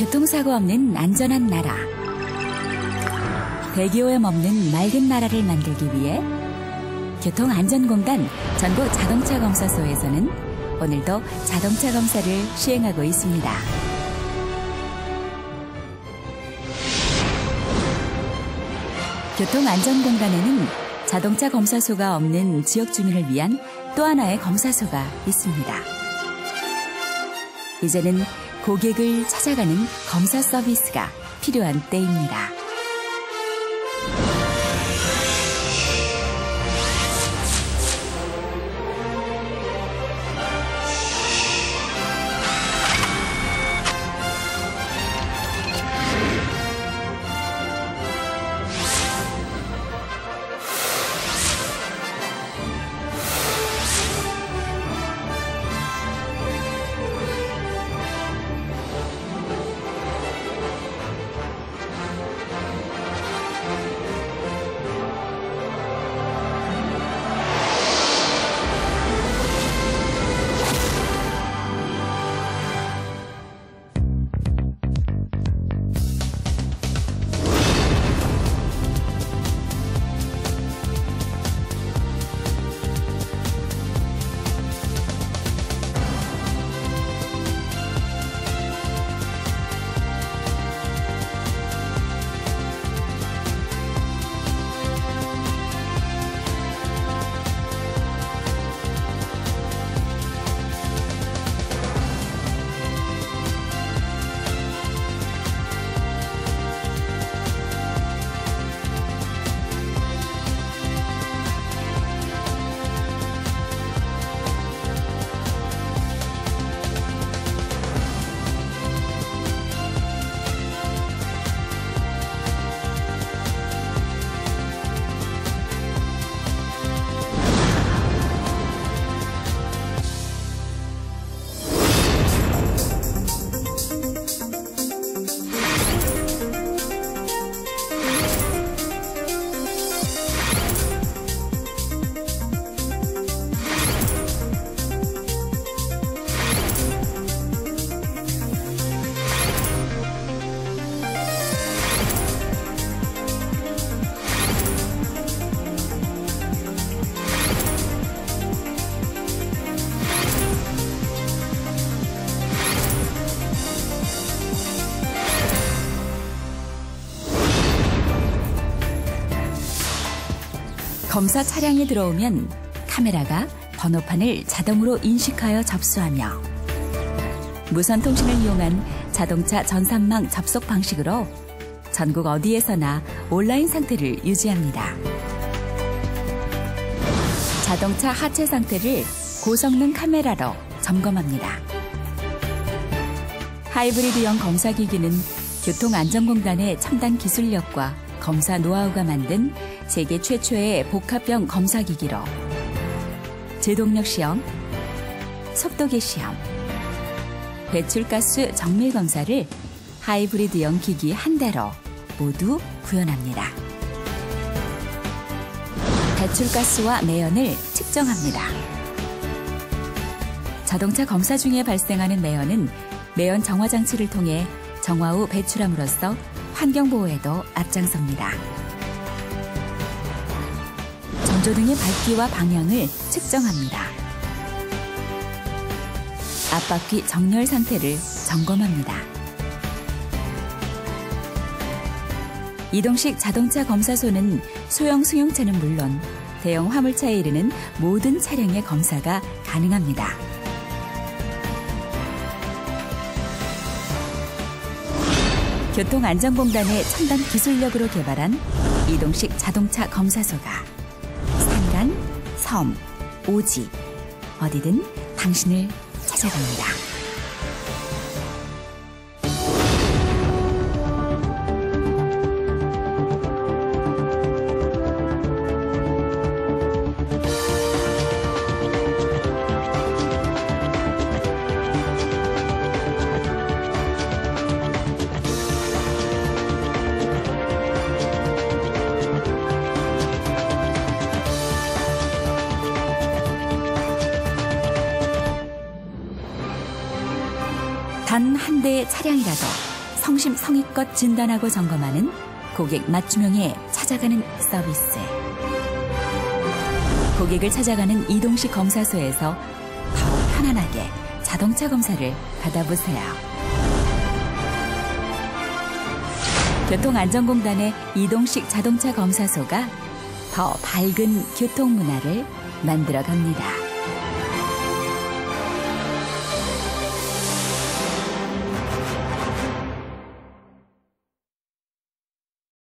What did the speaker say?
교통사고 없는 안전한 나라. 대기오염 없는 맑은 나라를 만들기 위해 교통안전공단 전국 자동차 검사소에서는 오늘도 자동차 검사를 시행하고 있습니다. 교통안전공단에는 자동차 검사소가 없는 지역 주민을 위한 또 하나의 검사소가 있습니다. 이제는 고객을 찾아가는 검사 서비스가 필요한 때입니다. 검사 차량이 들어오면 카메라가 번호판을 자동으로 인식하여 접수하며 무선 통신을 이용한 자동차 전산망 접속 방식으로 전국 어디에서나 온라인 상태를 유지합니다. 자동차 하체 상태를 고성능 카메라로 점검합니다. 하이브리드형 검사기기는 교통안전공단의 첨단 기술력과 검사 노하우가 만든 세계 최초의 복합형 검사기기로 제동력 시험, 속도계 시험, 배출가스 정밀 검사를 하이브리드형 기기 한 대로 모두 구현합니다. 배출가스와 매연을 측정합니다. 자동차 검사 중에 발생하는 매연은 매연 정화 장치를 통해 정화 후 배출함으로써 환경 보호에도 앞장섭니다. 전조등의 밝기와 방향을 측정합니다. 앞바퀴 정렬 상태를 점검합니다. 이동식 자동차 검사소는 소형 승용차는 물론 대형 화물차에 이르는 모든 차량의 검사가 가능합니다. 교통안전공단의 첨단 기술력으로 개발한 이동식 자동차 검사소가 섬, 오지 어디든 당신을 찾아갑니다. 단 한 대의 차량이라도 성심성의껏 진단하고 점검하는 고객 맞춤형에 찾아가는 서비스. 고객을 찾아가는 이동식 검사소에서 더 편안하게 자동차 검사를 받아보세요. 교통안전공단의 이동식 자동차 검사소가 더 밝은 교통 문화를 만들어 갑니다.